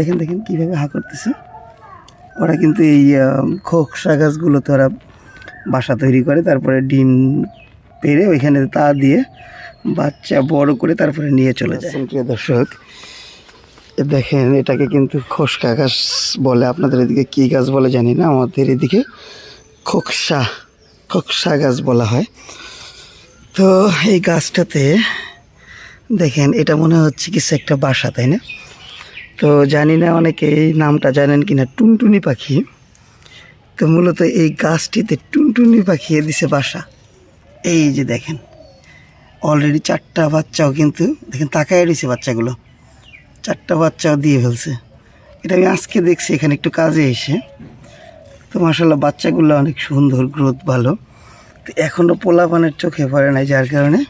দেখেন দেখেন কীভাবে হা করতেছে। ওরা কিন্তু এই খোকসা গাছগুলোতে ওরা বাসা তৈরি করে, তারপরে ডিম পেরে ওইখানে তা দিয়ে বাচ্চা বড় করে তারপরে নিয়ে চলে যায়। প্রিয় দর্শক দেখেন, এটাকে কিন্তু খোসকা গাছ বলে। আপনাদের এদিকে কী গাছ বলে জানি না, আমাদের এদিকে খোকসা খোকসা গাছ বলা হয়। তো এই গাছটাতে দেখেন, এটা মনে হচ্ছে কিছু একটা বাসা, তাই না? তো জানি না অনেকে এই নামটা জানেন কিনা, টুনটুনি পাখি। তো মূলত এই গাছটিতে টুনটুনি পাখি এ দিছে বাসা। এই যে দেখেন অলরেডি চারটা বাচ্চাও কিন্তু, দেখেন তাকায় রয়েছে বাচ্চাগুলো। চারটা বাচ্চাও দিয়ে ফেলছে। এটা আমি আজকে দেখছি, এখানে একটু কাজে এসে। তো মাসাল্লাহ বাচ্চাগুলো অনেক সুন্দর গ্রোথ ভালো। তো এখনও পোলাপানের চোখে পড়ে নাই, যার কারণে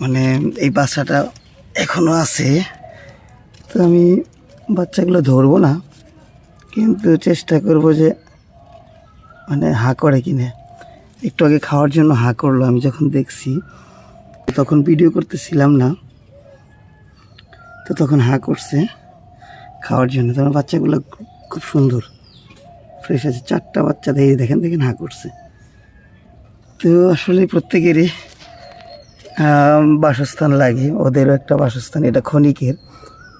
মানে এই বাচ্চাটা এখনও আছে। তো আমি বাচ্চাগুলো ধরবো না, কিন্তু চেষ্টা করব যে মানে হা করে কিনে। একটু আগে খাওয়ার জন্য হা করল, আমি যখন দেখছি, তখন ভিডিও করতেছিলাম না, তো তখন হা করছে খাওয়ার জন্য। তোমার বাচ্চাগুলো খুব- সুন্দর ফ্রেশ আছে। চারটা বাচ্চা দেখে, দেখেন দেখেন হা করছে। তো আসলে প্রত্যেকেরই বাসস্থান লাগে, ওদেরও একটা বাসস্থান, এটা ক্ষণিকের।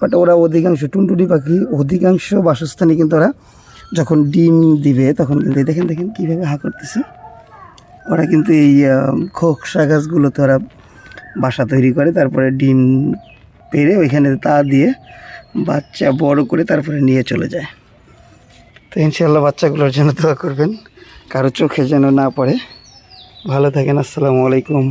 বাট ওরা অধিকাংশ টুনটুনি পাখি, অধিকাংশ বাসস্থানে কিন্তু ওরা যখন ডিম দিবে তখন কিন্তু দেখেন দেখেন কীভাবে হা করতেছে। ওরা কিন্তু এই খোকসা গাছগুলোতে ওরা বাসা তৈরি করে, তারপরে ডিম পেরে ওইখানে তা দিয়ে বাচ্চা বড় করে তারপরে নিয়ে চলে যায়। তো ইনশাল্লাহ বাচ্চাগুলোর জন্য দোয়া করবেন, কারও চোখে যেন না পড়ে। ভালো থাকেন, আসসালামু আলাইকুম।